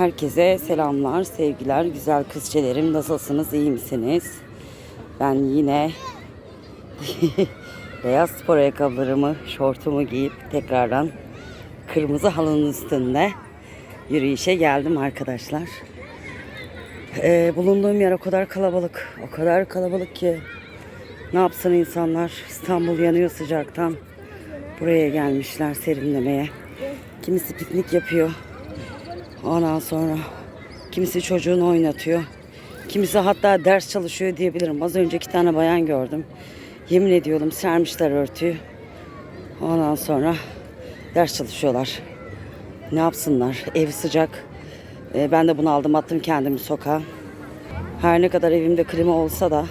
Herkese selamlar, sevgiler, güzel kızçelerim. Nasılsınız, iyi misiniz? Ben yine beyaz spor ayakkabılarımı, şortumu giyip tekrardan kırmızı halının üstünde yürüyüşe geldim arkadaşlar. Ee, bulunduğum yer o kadar kalabalık, o kadar kalabalık ki ne yapsın insanlar? İstanbul yanıyor sıcaktan. Buraya gelmişler serinlemeye. Kimisi piknik yapıyor. Ondan sonra kimisi çocuğunu oynatıyor. Kimisi hatta ders çalışıyor diyebilirim. Az önce iki tane bayan gördüm. Yemin ediyorum sermişler örtüyü. Ondan sonra ders çalışıyorlar. Ne yapsınlar? Ev sıcak. Ee, ben de bunu aldım attım kendimi sokağa. Her ne kadar evimde klima olsa da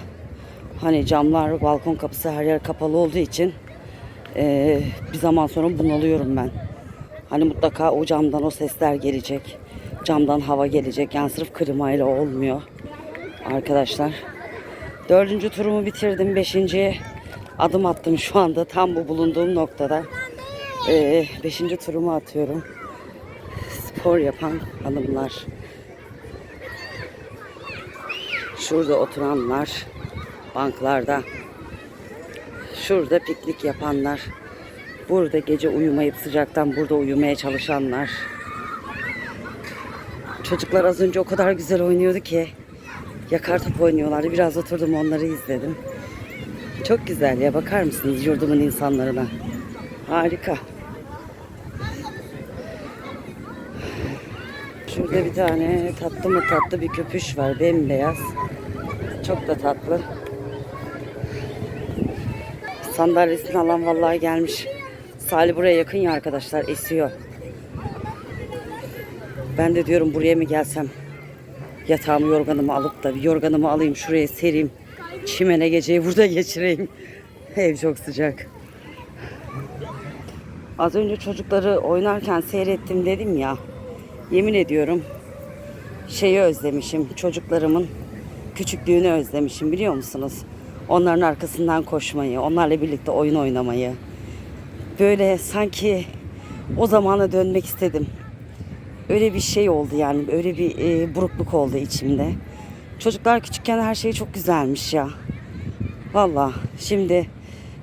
hani camlar, balkon kapısı her yer kapalı olduğu için ee, bir zaman sonra bunalıyorum ben. Hani mutlaka o camdan o sesler gelecek. Camdan hava gelecek. Yani sırf klimayla olmuyor. Arkadaşlar. Dördüncü turumu bitirdim. Beşinciye adım attım şu anda. Tam bu bulunduğum noktada. Ee, beşinci turumu atıyorum. Spor yapan hanımlar. Şurada oturanlar. Banklarda. Şurada piknik yapanlar. Burada gece uyumayıp sıcaktan burada uyumaya çalışanlar. Çocuklar az önce o kadar güzel oynuyordu ki. Yakar top oynuyorlardı. Biraz oturdum onları izledim. Çok güzel ya bakar mısınız yurdumun insanlarına. Harika. Şurada bir tane tatlı mı tatlı bir köpüş var. Bembeyaz. Çok da tatlı. Sandalyesini alan vallahi gelmiş. Salih buraya yakın ya arkadaşlar esiyor. Ben de diyorum buraya mı gelsem? Yatağımı yorganımı alıp da bir yorganımı alayım şuraya sereyim. Çimene geceyi burada geçireyim. Ev çok sıcak. Az önce çocukları oynarken seyrettim dedim ya. Yemin ediyorum şeyi özlemişim. Çocuklarımın küçüklüğünü özlemişim biliyor musunuz? Onların arkasından koşmayı, onlarla birlikte oyun oynamayı böyle sanki o zamana dönmek istedim. Öyle bir şey oldu yani. Öyle bir e, burukluk oldu içimde. Çocuklar küçükken her şey çok güzelmiş ya. Valla şimdi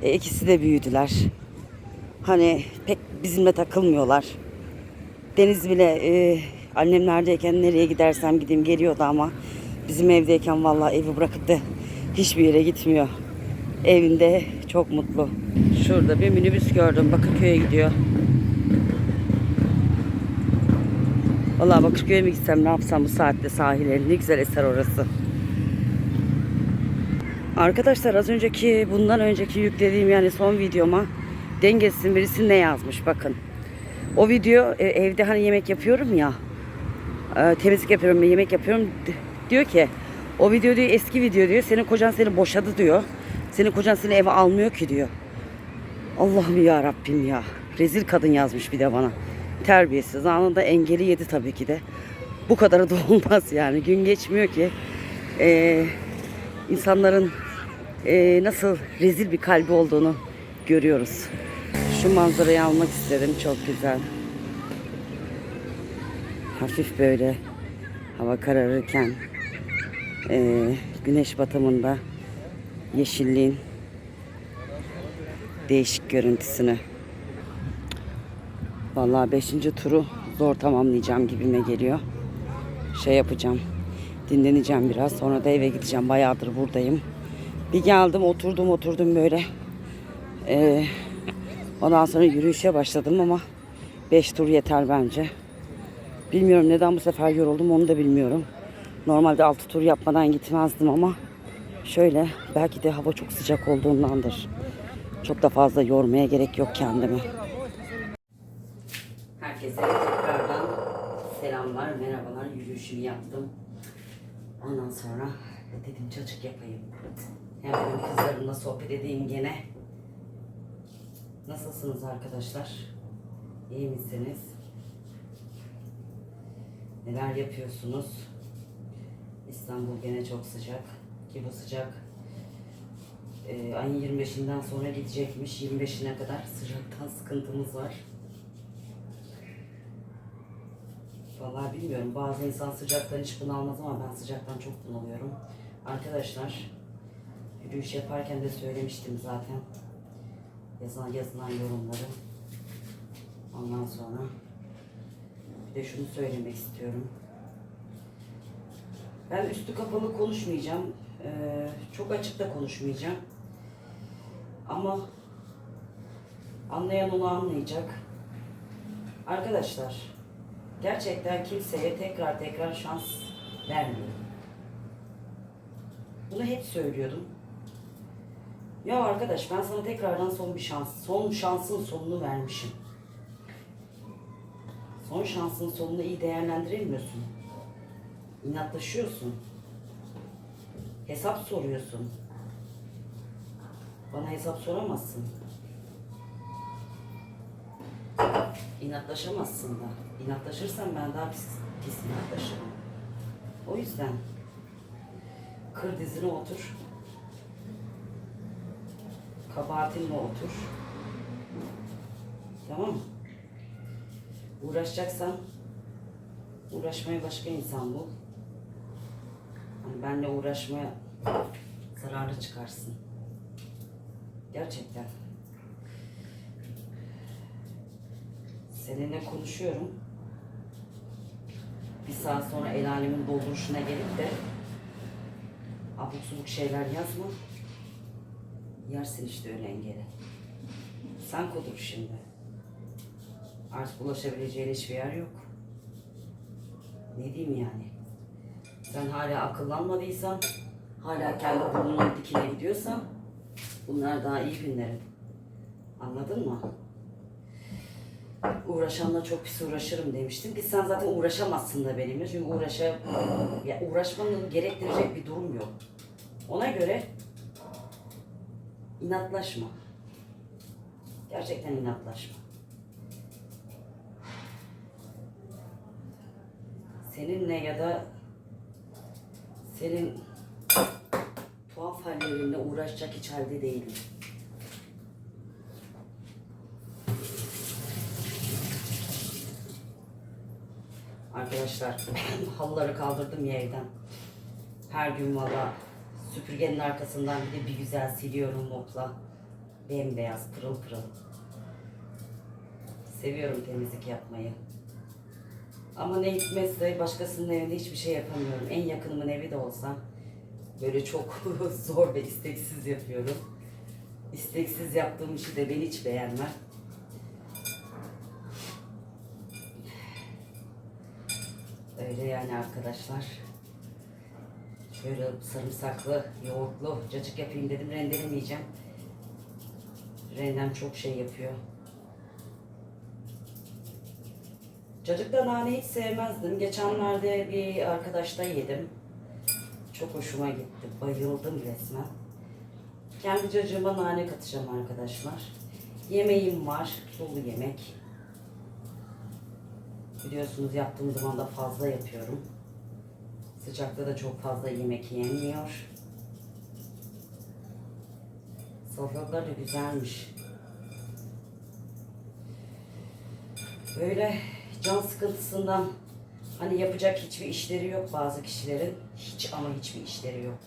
e, ikisi de büyüdüler. Hani pek bizimle takılmıyorlar. Deniz bile e, annemlerdeyken nereye gidersem gideyim geliyordu ama bizim evdeyken vallahi evi bırakıp da hiçbir yere gitmiyor. Evinde çok mutlu. Şurada bir minibüs gördüm. Bakırköy'e gidiyor. Vallahi Bakırköy'e mi gitsem ne yapsam bu saatte sahile. Ne güzel eser orası. Arkadaşlar az önceki bundan önceki yüklediğim yani son videoma dengesizin birisi ne yazmış bakın. O video e, evde hani yemek yapıyorum ya. e, temizlik yapıyorum yemek yapıyorum. Diyor ki o video diyor eski video diyor. Senin kocan seni boşadı diyor. Senin kocan seni eve almıyor ki diyor. Allah'ım ya Rabbim ya. Rezil kadın yazmış bir de bana. Terbiyesiz. Anında engeli yedi tabii ki de. Bu kadarı da olmaz yani. Gün geçmiyor ki. Ee, insanların ee, nasıl rezil bir kalbi olduğunu görüyoruz. Şu manzarayı almak istedim. Çok güzel. Hafif böyle hava kararırken ee, güneş batımında yeşilliğin değişik görüntüsünü. Vallahi 5. turu zor tamamlayacağım gibime geliyor. Şey yapacağım. Dinleneceğim biraz. Sonra da eve gideceğim. Bayağıdır buradayım. Bir geldim oturdum oturdum böyle. Ee, ondan sonra yürüyüşe başladım ama 5 tur yeter bence. Bilmiyorum neden bu sefer yoruldum onu da bilmiyorum. Normalde 6 tur yapmadan gitmezdim ama şöyle belki de hava çok sıcak olduğundandır. Çok da fazla yormaya gerek yok kendimi. Herkese tekrardan selamlar, merhabalar. Yürüyüşümü yaptım. Ondan sonra dedim çocuk yapayım. Hem benim kızlarımla sohbet edeyim gene. Nasılsınız arkadaşlar? İyi misiniz? Neler yapıyorsunuz? İstanbul gene çok sıcak. Ki bu sıcak e, ayın 25'inden sonra gidecekmiş. 25'ine kadar sıcaktan sıkıntımız var. Vallahi bilmiyorum. Bazı insan sıcaktan hiç bunalmaz ama ben sıcaktan çok bunalıyorum. Arkadaşlar yürüyüş yaparken de söylemiştim zaten. Yazılan, yazılan yorumları. Ondan sonra bir de şunu söylemek istiyorum. Ben üstü kapalı konuşmayacağım. Ee, çok açık da konuşmayacağım. Ama anlayan onu anlayacak. Arkadaşlar, gerçekten kimseye tekrar tekrar şans vermiyorum. Bunu hep söylüyordum. Ya arkadaş ben sana tekrardan son bir şans, son şansın sonunu vermişim. Son şansın sonunu iyi değerlendiremiyorsun. İnatlaşıyorsun. Hesap soruyorsun. Bana hesap soramazsın. İnatlaşamazsın da. İnatlaşırsan ben daha pis, pis inatlaşırım. O yüzden kır dizine otur. Kabahatinle otur. Tamam mı? Uğraşacaksan uğraşmaya başka insan bul. Hani benle uğraşmaya zararlı çıkarsın. Gerçekten. Seninle konuşuyorum. Bir saat sonra el alemin dolduruşuna gelip de abuk subuk şeyler yazma. Yersin işte öyle engeli. Sen kudur şimdi. Artık ulaşabileceğin hiçbir yer yok. Ne diyeyim yani? Sen hala akıllanmadıysan, hala kendi burnunun dikine gidiyorsan bunlar daha iyi günlerin. Anladın mı? Uğraşanla çok pis uğraşırım demiştim ki sen zaten uğraşamazsın da benimle çünkü uğraşa, ya uğraşmanı gerektirecek bir durum yok. Ona göre inatlaşma. Gerçekten inatlaşma. Seninle ya da senin tuhaf hallerinle uğraşacak hiç halde değilim. Arkadaşlar halıları kaldırdım ya evden. Her gün valla süpürgenin arkasından bir de bir güzel siliyorum mopla. Bembeyaz pırıl pırıl. Seviyorum temizlik yapmayı. Ama ne hikmetse başkasının evinde hiçbir şey yapamıyorum. En yakınımın evi de olsa böyle çok zor ve isteksiz yapıyorum. İsteksiz yaptığım işi de ben hiç beğenmem. Öyle yani arkadaşlar. Şöyle sarımsaklı, yoğurtlu cacık yapayım dedim. Rendelemeyeceğim. Rendem çok şey yapıyor. Cacıkta nane hiç sevmezdim. Geçenlerde bir arkadaşta yedim. Çok hoşuma gitti. Bayıldım resmen. Kendi cacığıma nane katacağım arkadaşlar. Yemeğim var. Dolu yemek. Biliyorsunuz yaptığım zaman da fazla yapıyorum. Sıcakta da çok fazla yemek yenmiyor. Salatalıklar da güzelmiş. Böyle can sıkıntısından hani yapacak hiçbir işleri yok bazı kişilerin. Hiç ama hiçbir işleri yok.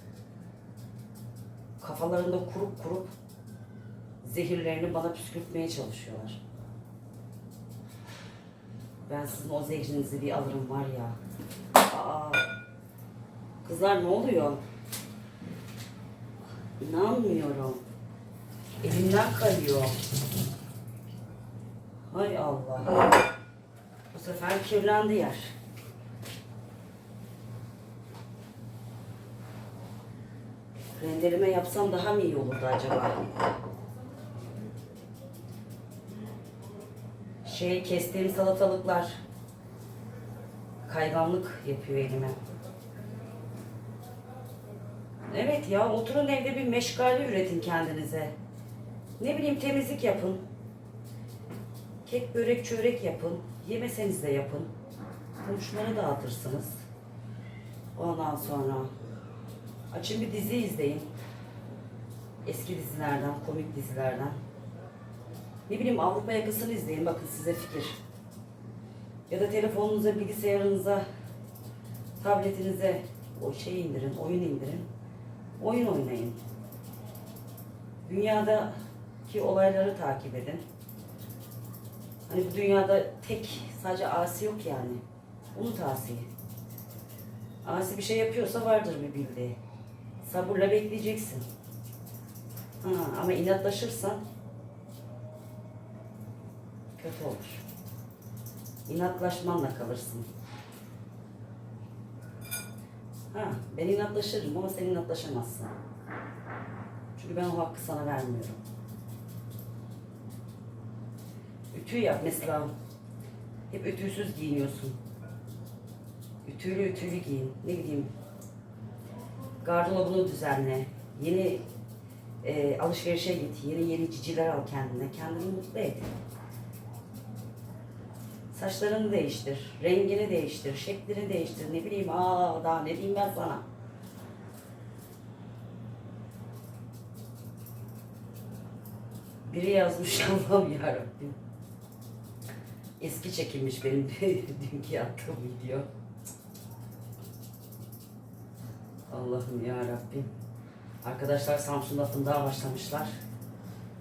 Kafalarında kurup kurup zehirlerini bana püskürtmeye çalışıyorlar. Ben sizin o zehrinizi bir alırım var ya. Aa, kızlar ne oluyor? İnanmıyorum. Elimden kayıyor. Hay Allah. Bu sefer kirlendi yer. Rendeleme yapsam daha mı iyi olurdu acaba? Şey kestiğim salatalıklar kayganlık yapıyor elime. Evet ya oturun evde bir meşgale üretin kendinize. Ne bileyim temizlik yapın. Kek, börek, çörek yapın. Yemeseniz de yapın. Komşulara dağıtırsınız. Ondan sonra açın bir dizi izleyin. Eski dizilerden, komik dizilerden. Ne bileyim Avrupa yakasını izleyin. Bakın size fikir. Ya da telefonunuza, bilgisayarınıza, tabletinize o şey indirin, oyun indirin. Oyun oynayın. Dünyadaki olayları takip edin. Hani bu dünyada tek sadece asi yok yani. Unut asiyi. Asi bir şey yapıyorsa vardır bir bildiği. Sabırla bekleyeceksin. Ha, ama inatlaşırsan kötü olur. İnatlaşmanla kalırsın. Ha, ben inatlaşırım ama sen inatlaşamazsın. Çünkü ben o hakkı sana vermiyorum. Ütü yap mesela. Hep ütüsüz giyiniyorsun. Ütülü ütülü giyin. Ne bileyim. Gardırobunu düzenle. Yeni e, alışverişe git. Yeni yeni ciciler al kendine. Kendini mutlu et. Saçlarını değiştir. Rengini değiştir. Şeklini değiştir. Ne bileyim aa daha ne diyeyim ben sana. Biri yazmış Allah'ım yarabbim. Eski çekilmiş benim dünkü yaptığım video. Allah'ım ya Rabbim. Arkadaşlar Samsun'da fındığa başlamışlar.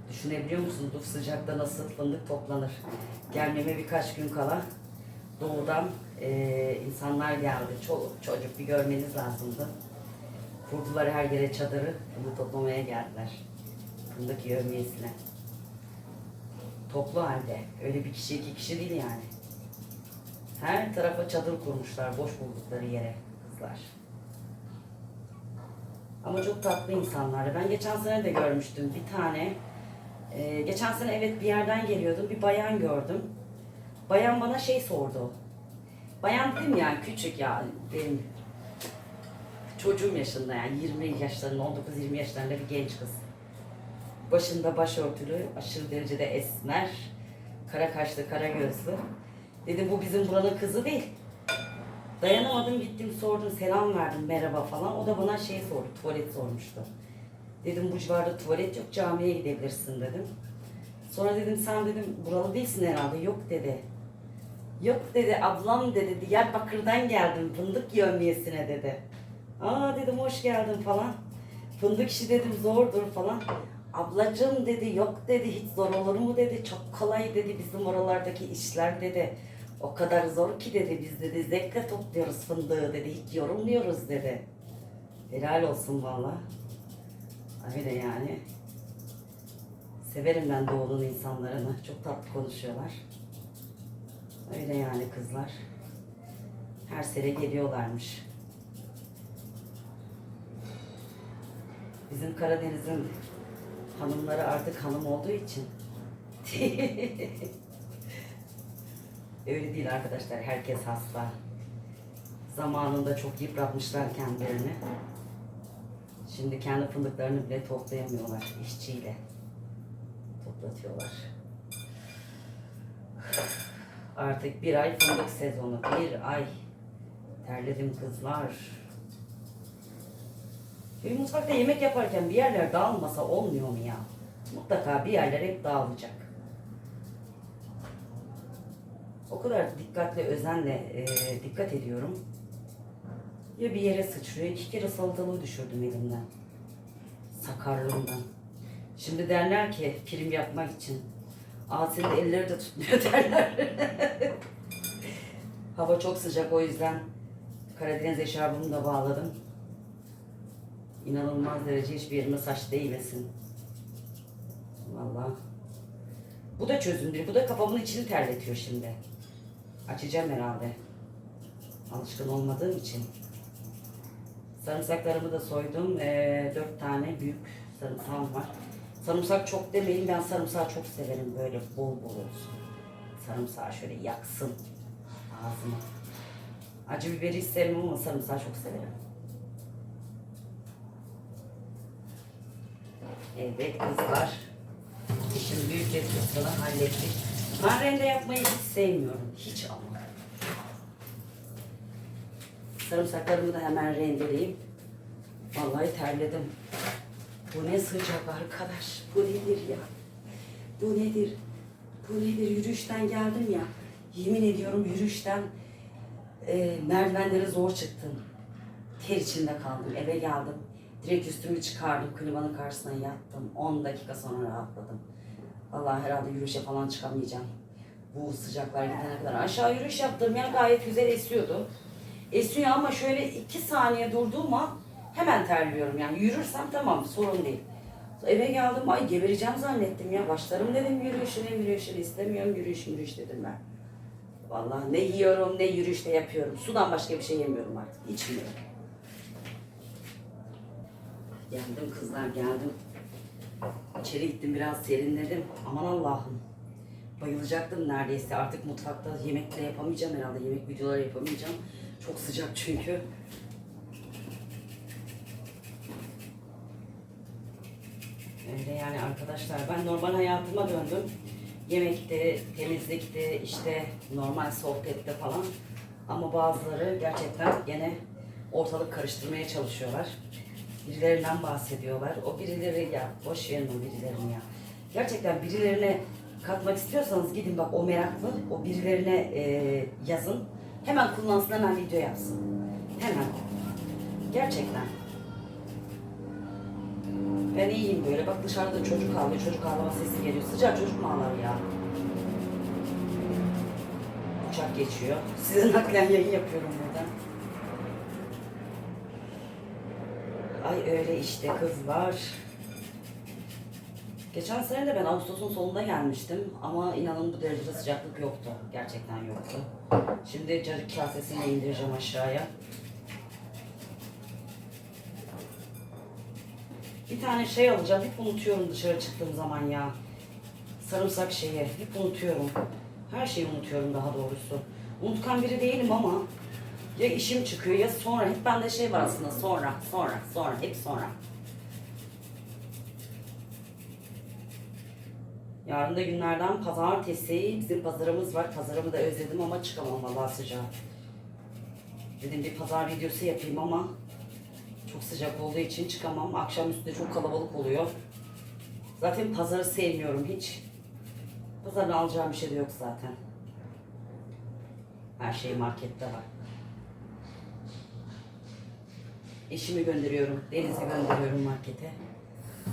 Düşünebiliyor musunuz bu sıcakta nasıl fındık toplanır? Gelmeme birkaç gün kala doğudan eee, insanlar geldi. Çoluk çocuk bir görmeniz lazımdı. Kurdular her yere çadırı. Bunu toplamaya geldiler. Fındık yövmiyesine. Toplu halde. Öyle bir kişi iki kişi değil yani. Her tarafa çadır kurmuşlar boş buldukları yere kızlar. Ama çok tatlı insanlar. Ben geçen sene de görmüştüm bir tane. E, geçen sene evet bir yerden geliyordum. Bir bayan gördüm. Bayan bana şey sordu. Bayan dedim ya küçük ya benim çocuğum yaşında yani 20 yaşlarında 19-20 yaşlarında bir genç kız. Başında başörtülü, aşırı derecede esmer, kara kaşlı, kara gözlü. Dedim bu bizim buranın kızı değil. Dayanamadım gittim sordum selam verdim merhaba falan. O da bana şey sordu tuvalet sormuştu. Dedim bu civarda tuvalet yok camiye gidebilirsin dedim. Sonra dedim sen dedim buralı değilsin herhalde yok dedi. Yok dedi ablam dedi Diyarbakır'dan geldim fındık yövmiyesine dedi. Aa dedim hoş geldin falan. Fındık işi dedim zordur falan. Ablacığım dedi yok dedi hiç zor olur mu dedi çok kolay dedi bizim oralardaki işler dedi. O kadar zor ki dedi biz dedi zevkle topluyoruz fındığı dedi hiç yorulmuyoruz dedi. Helal olsun valla. Öyle yani. Severim ben doğunun insanlarını. Çok tatlı konuşuyorlar. Öyle yani kızlar. Her sene geliyorlarmış. Bizim Karadeniz'in hanımları artık hanım olduğu için. Öyle değil arkadaşlar. Herkes hasta. Zamanında çok yıpratmışlar kendilerini. Şimdi kendi fındıklarını bile toplayamıyorlar işçiyle. Toplatıyorlar. Artık bir ay fındık sezonu. Bir ay. Terledim kızlar. Bir mutfakta yemek yaparken bir yerler dağılmasa olmuyor mu ya? Mutlaka bir yerler hep dağılacak. O kadar dikkatli, özenle e, dikkat ediyorum. Ya bir yere sıçrıyor, iki kere salatalığı düşürdüm elimden. Sakarlığımdan. Şimdi derler ki prim yapmak için. Aa senin elleri de tutmuyor derler. Hava çok sıcak o yüzden Karadeniz eşarbımı da bağladım. İnanılmaz derece hiçbir yerime saç değmesin. Vallahi. Bu da çözüm değil. Bu da kafamın içini terletiyor şimdi. Açacağım herhalde. Alışkın olmadığım için. Sarımsaklarımı da soydum. Ee, dört tane büyük sarımsağım var. Sarımsak çok demeyin. Ben sarımsağı çok severim. Böyle bol bol olsun. Sarımsağı şöyle yaksın ağzımı. Acı biberi sevmem ama sarımsağı çok severim. Evet kızlar. İşin büyük bir kısmını hallettik. Ben rende yapmayı hiç sevmiyorum. Hiç ama. Sarımsaklarımı da hemen rendeleyeyim. Vallahi terledim. Bu ne sıcak arkadaş. Bu nedir ya? Bu nedir? Bu nedir? Yürüyüşten geldim ya. Yemin ediyorum yürüyüşten e, merdivenlere zor çıktım. Ter içinde kaldım. Eve geldim. Direkt üstümü çıkardım. Klimanın karşısına yattım. 10 dakika sonra rahatladım. Vallahi herhalde yürüyüşe falan çıkamayacağım. Bu sıcaklar gidene kadar. Aşağı yürüyüş yaptığım yer gayet güzel esiyordu. Esiyor ama şöyle iki saniye durduğuma hemen terliyorum. Yani yürürsem tamam sorun değil. Eve geldim ay gebereceğim zannettim ya. Başlarım dedim yürüyüşüne yürüyüşüne istemiyorum yürüyüş yürüyüş dedim ben. Vallahi ne yiyorum ne yürüyüşte yapıyorum. Sudan başka bir şey yemiyorum artık. İçmiyorum. Geldim kızlar geldim. İçeri gittim biraz serinledim. Aman Allah'ım. Bayılacaktım neredeyse. Artık mutfakta yemek yapamayacağım herhalde. Yemek videoları yapamayacağım. Çok sıcak çünkü. Öyle yani arkadaşlar ben normal hayatıma döndüm. Yemekte, temizlikte, işte normal sohbette falan. Ama bazıları gerçekten gene ortalık karıştırmaya çalışıyorlar. Birilerinden bahsediyorlar. O birileri ya boş verin o birilerini ya. Gerçekten birilerine katmak istiyorsanız gidin bak o meraklı o birilerine e, yazın. Hemen kullansın hemen video yapsın. Hemen. Gerçekten. Ben iyiyim böyle. Bak dışarıda çocuk ağlıyor. Çocuk ağlama sesi geliyor. Sıcak çocuk mu ağlar ya? Uçak geçiyor. Sizin naklen yayın yapıyorum burada. Ay öyle işte kızlar. Geçen sene de ben Ağustos'un sonunda gelmiştim ama inanın bu derecede sıcaklık yoktu. Gerçekten yoktu. Şimdi cacık kasesini indireceğim aşağıya. Bir tane şey alacağım. Hep unutuyorum dışarı çıktığım zaman ya. Sarımsak şeyi. Hep unutuyorum. Her şeyi unutuyorum daha doğrusu. Unutkan biri değilim ama ya işim çıkıyor ya sonra. Hep bende şey var aslında. Sonra, sonra, sonra. Hep sonra. Yarın da günlerden pazartesi bizim pazarımız var. Pazarımı da özledim ama çıkamam vallahi sıcak. Dedim bir pazar videosu yapayım ama çok sıcak olduğu için çıkamam. Akşamüstü de çok kalabalık oluyor. Zaten pazarı sevmiyorum hiç. Pazarda alacağım bir şey de yok zaten. Her şey markette var. Eşimi gönderiyorum, Deniz'i gönderiyorum markete.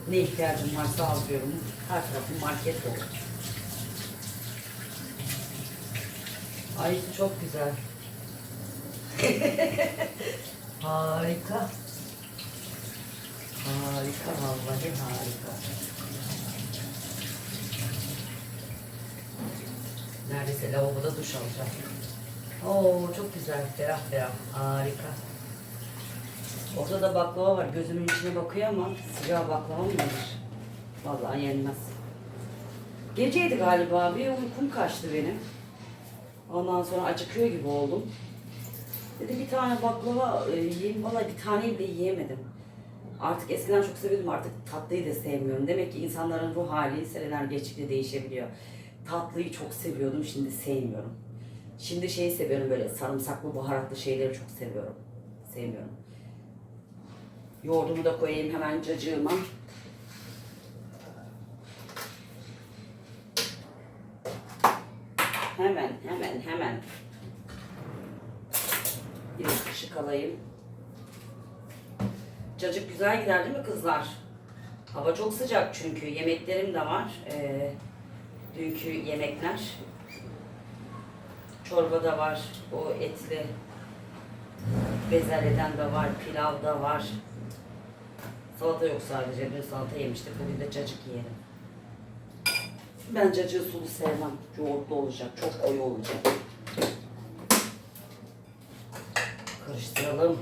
Ne ihtiyacım varsa alıyorum. Her tarafım market dolu. Ay çok güzel. Harika. Harika vallahi harika. Neredeyse lavaboda duş alacağım. Oo çok güzel. Ferah ferah. Harika. Orada da baklava var. Gözümün içine bakıyor ama sıcağı baklava mı yenir? Vallahi yenmez. Geceydi galiba. Bir uykum kaçtı benim. Ondan sonra acıkıyor gibi oldum. Dedim bir tane baklava e, yiyeyim. Vallahi bir taneyi bile yiyemedim. Artık eskiden çok seviyordum artık tatlıyı da sevmiyorum. Demek ki insanların ruh hali seneler geçtikçe değişebiliyor. Tatlıyı çok seviyordum şimdi sevmiyorum. Şimdi şeyi seviyorum böyle sarımsaklı baharatlı şeyleri çok seviyorum. Sevmiyorum. Yoğurdumu da koyayım hemen cacığıma. Hemen hemen hemen. Bir kaşık alayım. Cacık güzel gider değil mi kızlar? Hava çok sıcak çünkü. Yemeklerim de var. Ee, dünkü yemekler. Çorba da var. O etli. Bezelyeden de var. Pilav da var. Salata yok sadece. Dün salata yemiştik. Bugün de cacık yiyelim. Ben cacığı sulu sevmem. Yoğurtlu olacak. Çok koyu olacak. Karıştıralım.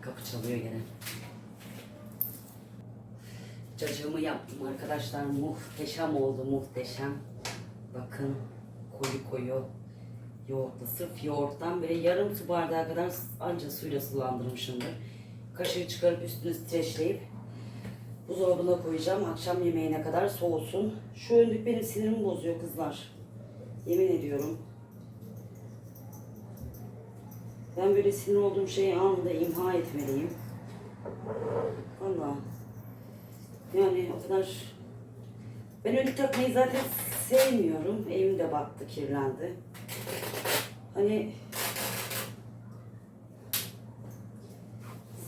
Kapı çalıyor gene. Cacığımı yaptım arkadaşlar. Muhteşem oldu muhteşem. Bakın koyu koyu yoğurtlu. Sırf yoğurttan böyle yarım su bardağı kadar anca suyla sulandırmışımdır. Kaşığı çıkarıp üstünü streçleyip buzdolabına koyacağım. Akşam yemeğine kadar soğusun. Şu önlük benim sinirimi bozuyor kızlar. Yemin ediyorum. Ben böyle sinir olduğum şeyi anında imha etmeliyim. Valla. Yani o kadar Ben önlük takmayı zaten sevmiyorum. Evim de battı, kirlendi. Hani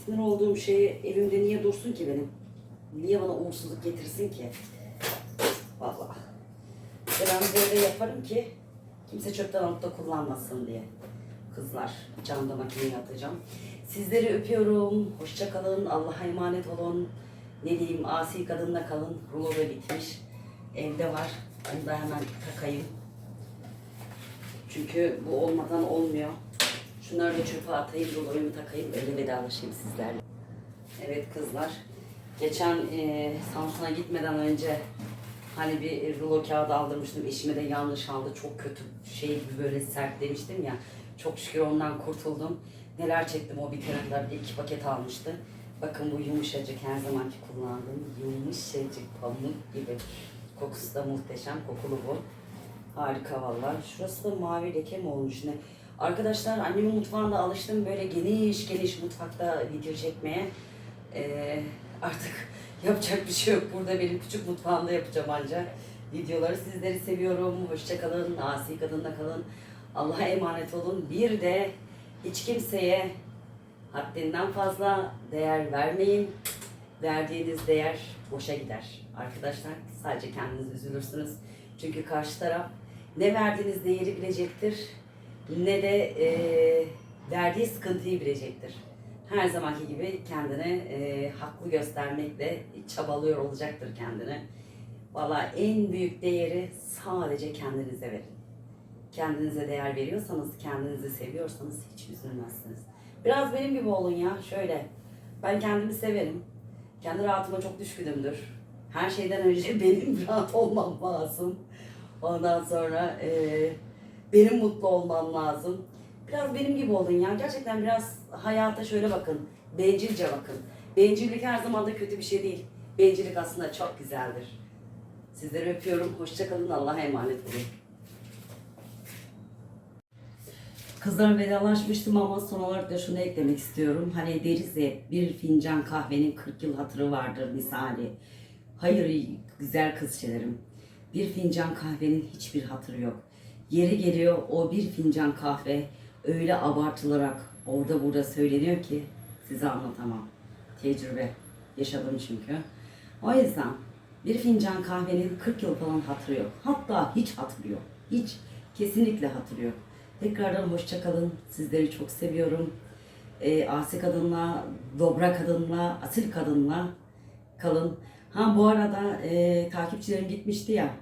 sinir olduğum şey evimde niye dursun ki benim? Niye bana uğursuzluk getirsin ki? Vallahi. İşte ben böyle yaparım ki kimse çöpten alıp da kullanmasın diye. Kızlar, camda makineye atacağım. Sizleri öpüyorum. Hoşça kalın. Allah'a emanet olun. Ne diyeyim, asi kadınla kalın. Rulo da bitmiş. Evde var. Onu da hemen takayım. Çünkü bu olmadan olmuyor. Şunları da çöpe atayım, ruloyu takayım. Öyle vedalaşayım sizlerle. Evet kızlar. Geçen e, Samsun'a gitmeden önce hani bir rulo kağıdı aldırmıştım. Eşime de yanlış aldı. Çok kötü şey böyle sert demiştim ya. Çok şükür ondan kurtuldum. Neler çektim o bitene kadar bir iki paket almıştı. Bakın bu yumuşacık her zamanki kullandığım yumuşacık pamuk gibi. Kokusu da muhteşem. Kokulu bu. Harika valla. Şurası da mavi leke mi olmuş ne? Arkadaşlar annemin mutfağında alıştım böyle geniş geniş mutfakta video çekmeye. Ee, artık yapacak bir şey yok. Burada benim küçük mutfağımda yapacağım ancak. Videoları sizleri seviyorum. Hoşçakalın. Asi kadınla kalın. Allah'a emanet olun. Bir de hiç kimseye haddinden fazla değer vermeyin. Verdiğiniz değer boşa gider. Arkadaşlar sadece kendiniz üzülürsünüz. Çünkü karşı taraf ne verdiğiniz değeri bilecektir ne de e, verdiği sıkıntıyı bilecektir. Her zamanki gibi kendine e, haklı göstermekle çabalıyor olacaktır kendine. Valla en büyük değeri sadece kendinize verin. Kendinize değer veriyorsanız, kendinizi seviyorsanız hiç üzülmezsiniz. Biraz benim gibi olun ya şöyle. Ben kendimi severim. Kendi rahatıma çok düşkünümdür. Her şeyden önce benim rahat olmam lazım. Ondan sonra eee, benim mutlu olmam lazım. Biraz benim gibi olun ya. Gerçekten biraz hayata şöyle bakın. Bencilce bakın. Bencillik her zaman da kötü bir şey değil. Bencillik aslında çok güzeldir. Sizleri öpüyorum. Hoşçakalın. Allah'a emanet olun. Kızlara vedalaşmıştım ama son olarak da şunu eklemek istiyorum. Hani deriz ya bir fincan kahvenin 40 yıl hatırı vardır misali. Hayır güzel kızçelerim. Bir fincan kahvenin hiçbir hatırı yok. Yeri geliyor o bir fincan kahve öyle abartılarak orada burada söyleniyor ki size anlatamam. Tecrübe. Yaşadım çünkü. O yüzden bir fincan kahvenin 40 yıl falan hatırı yok. Hatta hiç hatırı yok. Hiç. Kesinlikle hatırı yok. Tekrardan hoşça kalın. Sizleri çok seviyorum. Ee, asi kadınla, dobra kadınla, asil kadınla kalın. Ha bu arada e, takipçilerim gitmişti ya.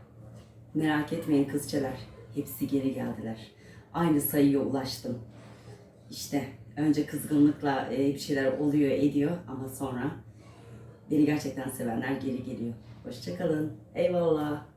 Merak etmeyin kızçeler. Hepsi geri geldiler. Aynı sayıya ulaştım. İşte önce kızgınlıkla e, bir şeyler oluyor ediyor ama sonra beni gerçekten sevenler geri geliyor. Hoşçakalın. Eyvallah.